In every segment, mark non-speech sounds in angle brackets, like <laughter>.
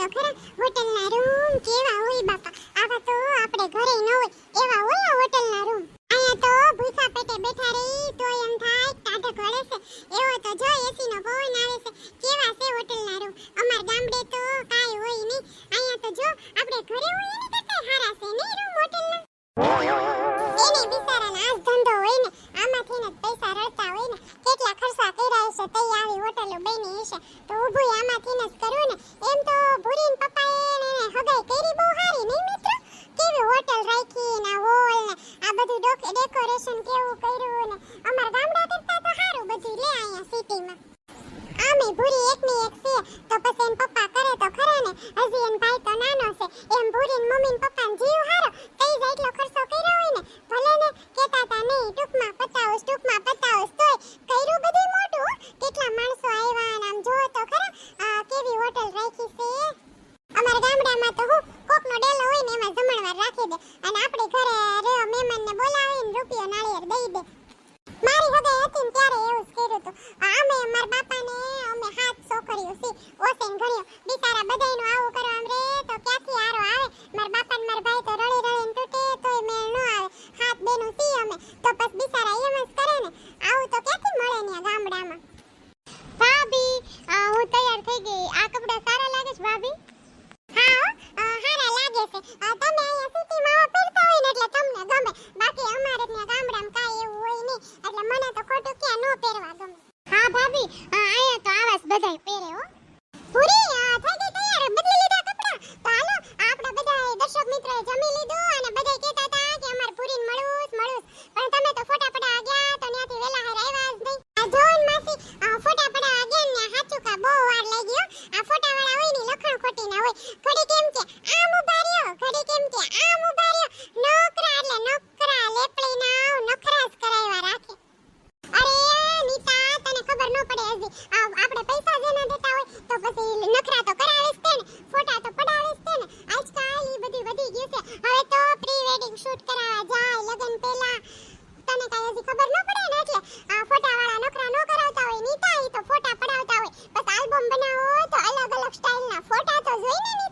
તો ખરા? હોટલના રૂમ કેવા હોય બાપા? આવા તો આપણે ઘરે ન હોય, એવા હોય હોટલના રૂમ. અહીંયા તો ભૂસા પેટે બેઠા રહી તો એમ થાય કાઢક વળે છે. એવો તો જો એસીનો પવન આવે છે. કેવા છે હોટલના રૂમ? અમાર ગામડે તો કાઈ હોય નહીં. અહીંયા તો જો, આપણે ઘરે હોય એની કરતા સારા છે નહીં રૂમ હોટલના. ને તઈ સારળતા હોય ને, કેટલા ખર્ચા કર્યા છે તઈ આવી હોટલો બની છે તો ઊભું આમાંથી ને કરું ને. એમ તો ભૂરીન પપ્પાએ ને હગાઈ કરી બહુ સારી, નહીં મિત્રો? કેવી હોટલ રાખી ને હોલ ને, આ બધું ડેકોરેશન કેવું કર્યું ને. અમારા ગામડા કરતા તો સારું બધું લે અહીંયા સિટીમાં. આમે ભૂરી એકની એક છે, તો પછી એમ પપ્પા કરે તો ખરા ને. હજી એમ ભાઈ તો નાનો છે, એમ ભૂરી મમ્મી પપ્પાને જીવ હા and I'll પછી નખરા તો કરાવે છે ને, ફોટા તો પડાવે છે ને. આજકાલ ઈ બધી વધી ગયું છે. હવે તો પ્રી વેડિંગ શૂટ કરાવવા જાય, લગન પહેલા. તને કાંઈ હજી ખબર ન પડે ને એટલે, આ ફોટા વાળા નખરા ન કરાવતા હોય, નીતા ઈ તો ફોટા પડાવતા હોય. બસ આલ્બમ બનાવો તો અલગ અલગ સ્ટાઈલના ફોટા તો જોઈને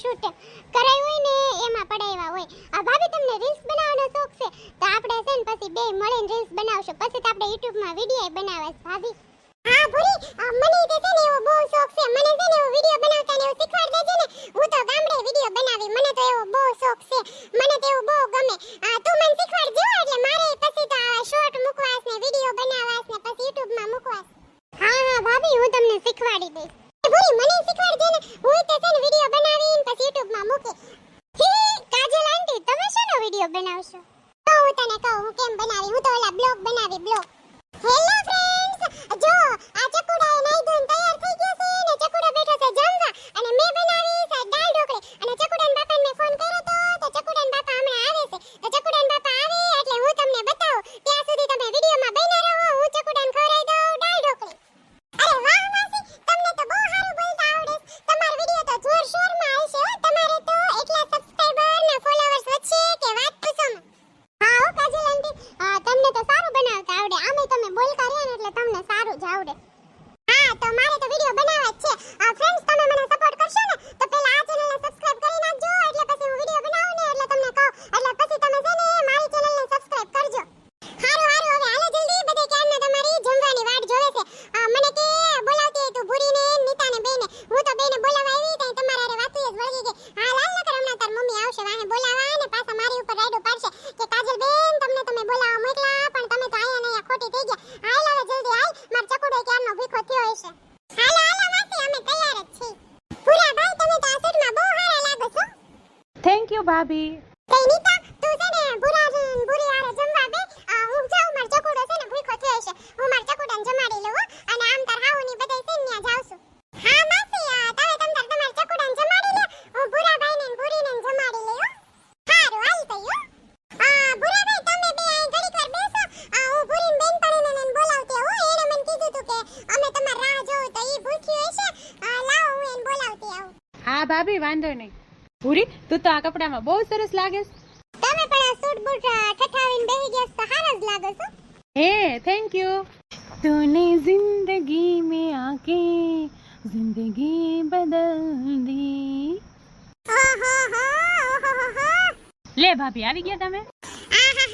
શૂટ કરાયું હોય ને, એમાં પડાવ્યા હોય. આ ભાભી તમને રીલ્સ બનાવવાનો શોખ છે, તો આપણે છે ને પછી બે મળીને રીલ્સ બનાવશું. પછી તો આપણે યુટ્યુબમાં વીડિયો બનાવવા છે, ભાભી. હા, ભૂરી મને તે છે ને એવો બહુ શોખ છે. મને છે ને એવો વીડિયો બનાવતા ને એવું શીખવાડ દેજે ને. હું તો ગામડે વીડિયો બનાવી. મને તો એવો બહુ શોખ છે. મને તો એવું બહુ ગમે. તું મને શીખવાડ એટલે મારે પછી યુ ભાભી કઈ નીતા તું છે ને ભૂરા ભૂરી હારે જમવા બે હું જાઉં માર ચકુડો છે ને ભૂખો થયો છે. હું માર ચકુડાને જમાડી લઉં હો. અને આમ તાર હાઉની બધાય છે ને ન્યા જાઉં છું. હા માસી તમે તમ તાર તમાર ચકુડાને જમાડી લે. હું ભૂરા ભાઈને ને ભૂરીને ને જમાડી હો. હારું હાલ તઈ હો. આ ભૂરા ભાઈ તમે બે અહીં ઘડીક વાર બેસો. આ હું ભૂરીને બેનપણીને ને બોલાવતી હો. એણે મને કીધું તું કે અમે તમાર રાહ જોઉં તો ઈ ભૂખ્યું હશે. આ લાવો હું એને બોલાવતી આવું. હા ભાભી વાંધો નહીં. પૂરી તું તો આ કપડામાં બહુ સરસ લાગેસ તમે પણ આ સૂટ બૂટ ઠઠાવીને બેહી ગયા તો જ લાગો છો. હે થેન્ક યુ તૂને જિંદગી મે આકે જિંદગી બદલ દી. લે ભાભી આવી ગયા તમે? આહા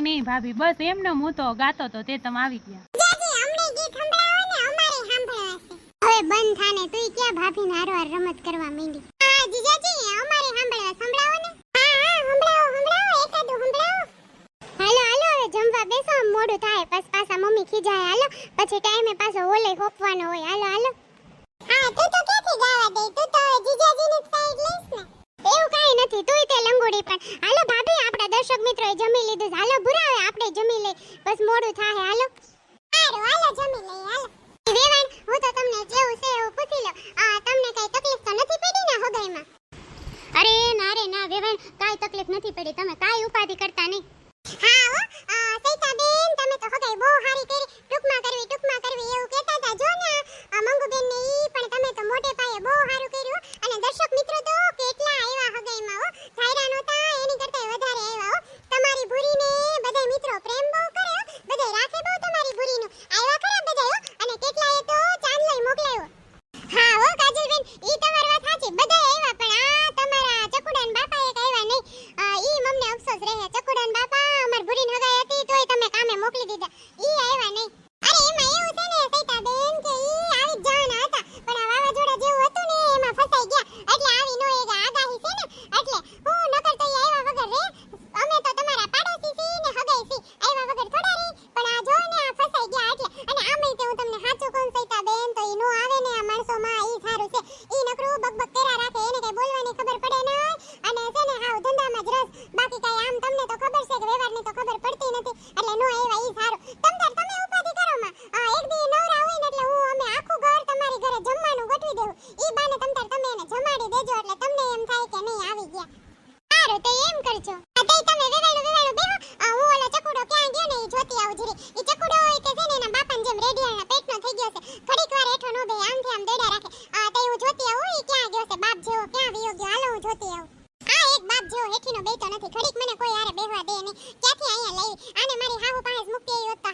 આય નહીં ભાભી, બસ એમનો હું તો ગાતો તો તે તમે આવી ગયા. જમવા બેસો મોડું થાય. બસ પાછા મમ્મી ખીજાય, હાલો. પછી ટાઈમે પાછો ઓલે હોપવાનો હોય, હાલો હાલો. હા, તું એવું કાંઈ નથી તું તે લંગોડી પણ. હાલો લઈ બસ મોડું થાય હાલો? હારું, હાલો, જમી લઈ હાલો. વેવાણ, હું તો તમને જેવું છે એવું પૂછી લો આ, તમને કઈ તકલીફ તો નથી પડી ને હૃદયમાં અરે, ના રે, ના વેવાન કાઈ તકલીફ નથી પડી. તમે કાઈ ઉપાધિ કરતા નહીં. હા, હો. આ સૈતાબેન તમે તો હૃદય બહુ સારી કરી. ટૂંકમાં કરવી ટૂંકમાં કરવી, એવું કહેતા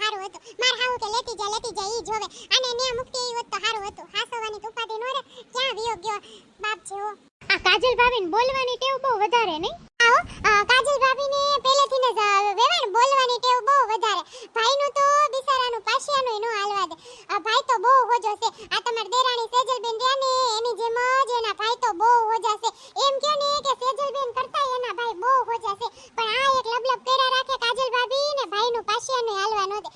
આવી હોત. માર હાહુ કે લેતી જા લેતી જા, ઈ જોવે અને ને મુક્તિ આવી હોત સારું હતું. હાસવાની તો ઉપાધિ ક્યાં વિયો ગયો? બાપ જેવો. આ કાજલ ભાભીને બોલવાની ટેવ બહુ વધારે નહીં આવો. કાજલ ભાભીને પહેલેથી જ વેવાણ બોલવાની ટેવ બહુ વધારે. ભાઈનું તો બિચારાનું પાશિયાનું એનું હાલવા દે. આ ભાઈ તો બહુ હોજો છે. આ તમાર દેરાણી સેજલબેન રહ્યા ને, એની જેમ જ એના ભાઈ તો બહુ હોજા છે એમ કયો ને કે સેજલબેન કરતા એના ભાઈ બહુ હોજા છે પણ આ એક લબલબ કર્યા રાખે કાજલ ભાભી ને ભાઈનું પાશિયાનું હાલવા નો દે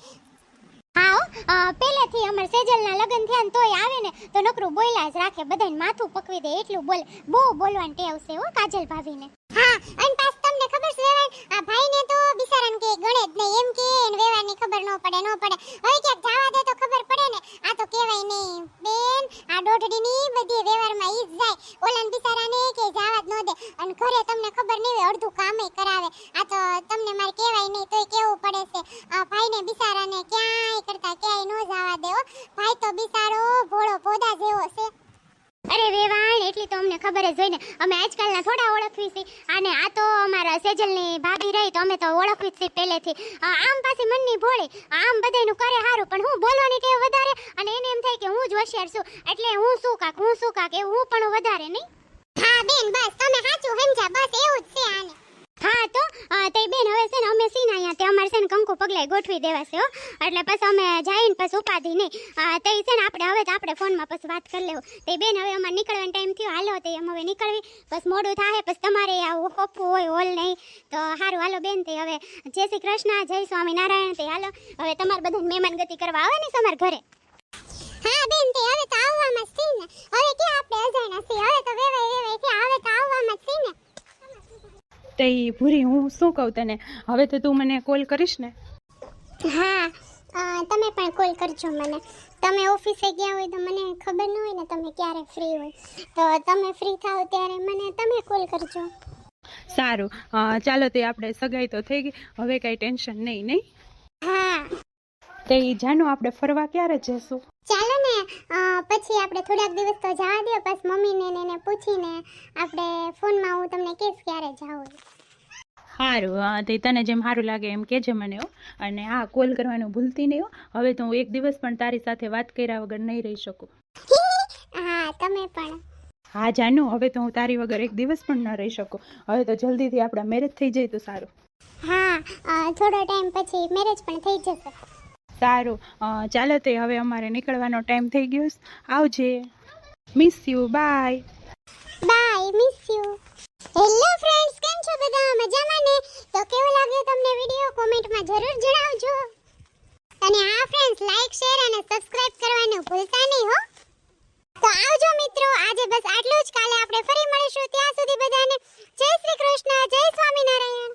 હા હો, અ, પહેલેથી અમાર સેજલના લગ્ન થયા ને તોય આવે ને તો નકરું બોલ્યા જ રાખે બધાને માથું પકવી દે એટલું બોલે બહુ બોલવાની ટેવ છે હો કાજલ ભાભીને હા અને પાસ તમને ખબર છે વેવાણ આ ભાઈને તો બિચારાને કે ગણે જ નહીં એમ કે એને વેવાણની ખબર ન પડે ન પડે હવે ક્યાંક જવા દે તો ખબર પડે ને આ તો કહેવાય નહીં બેન આ દોઢડીની બધી વ્યવહારમાં ઈ જ જાય ઓલાને બિચારાને કે જવા જ ન દે અને ઘરે તમને ખબર નહીં હોય અડધું કામે કરાવે આ તો તમને મારે કહેવાય નહીં તોય કેવું પડે છે આ ભાઈને બિચારાને ક્યાંય કરતા ક્યાંય ન જવા દે હો ભાઈ તો બિચારો ભોળો પોદા જેવો છે અરે વેવાણ એટલી તો અમને ખબર જ હોય ને. અમે આજકાલના થોડા ઓળખવી છે અને આ તો અમારા સેજલની ભાભી રહી, તો અમે તો ઓળખવી જ પહેલેથી. આમ પાછી મનની ભોળી, આમ બધાયનું કરે સારું પણ હું બોલવાની ટેવ વધારે, અને એને એમ થાય કે હું જ હોશિયાર છું. એટલે હું શું કાક, હું શું કાક, એવું હું પણ વધારે નહીં. હા, બેન, બસ, તમે સાચું સમજ્યા, બસ એવું જ છે આને હા તો અ, તે બેન હવે છે ને અમે સીને અહીંયા તે અમારે છે ને કંકુ પગલાય ગોઠવી દેવાશે હો. એટલે પછી અમે જઈને પછી ઉપાધિ નહીં. તે છે ને આપણે, હવે આપણે ફોનમાં પછી વાત કરી લેવું. તે બેન હવે અમારે નીકળવાનો ટાઈમ થયો. હાલો, તે એમ હવે નીકળવી. પછી મોડું થાય પછી તમારે આવું હોપવું હોય, હોલ નહીં. તો સારું હાલો બેન, તે હવે જય શ્રી કૃષ્ણ, જય સ્વામી નારાયણ, તે હાલો. હવે તમારે બધાને મહેમાન ગતિ કરવા આવે ને તમારા ઘરે? હા, બેન, તે હવે તો આવવામાં જ છે ને. હવે કે આપણે અજાણ્યા છીએ? હવે તો વેવાય વેવાય કે હવે તો આવવામાં જ છે ને. તે ભૂરી હું શું કહું તને? હવે તો તું મને કોલ કરીશ ને? હા તમે પણ કોલ કરજો મને. તમે ઓફિસે ગયા હોય તો મને ખબર ન હોય ને તમે ક્યારે ફ્રી હોય. તો તમે ફ્રી થાઓ ત્યારે મને તમે કોલ કરજો. સારું. ચાલો તે આપણે સગાઈ તો થઈ ગઈ. હવે કાંઈ ટેન્શન નહીં નહીં? હા. તે જાનો આપણે ફરવા ક્યારે જઈશું? ચાલો ને પછી આપણે થોડાક દિવસ તો જવા દો પછી મમ્મીને ને એને પૂછીને આપણે ફોનમાં હું તમને કહીશ ક્યારે જાઉં સારું તે તને જેમ સારું લાગે એમ કહેજે મને હો. અને હા કોલ કરવાનું ભૂલતી નહીં હો. હવે તો હું એક દિવસ પણ તારી સાથે વાત કર્યા વગર નહીં રહી શકું. <laughs> હા તમે પણ. હા જાનું હવે તો હું તારી વગર એક દિવસ પણ ન રહી શકું. હવે તો જલ્દીથી આપણા મેરેજ થઈ જાય તો સારું. હા થોડો ટાઈમ પછી મેરેજ પણ થઈ જશે. સારું. ચાલો તો હવે અમારે નીકળવાનો ટાઈમ થઈ ગયો આવજે. Miss you bye bye miss you hello friends કેમ છો બધા? મજામાં ને? તો કેવો લાગ્યો તમને વિડિયો કોમેન્ટમાં જરૂર જણાવજો. અને હા ફ્રેન્ડ્સ લાઈક શેર અને સબસ્ક્રાઇબ કરવાનું ભૂલતા નહીં, હો. તો આવજો મિત્રો, આજે બસ આટલું જ. કાલે આપણે ફરી મળીશું. ત્યાં સુધી બધાને જય શ્રી કૃષ્ણ, જય સ્વામિનારાયણ.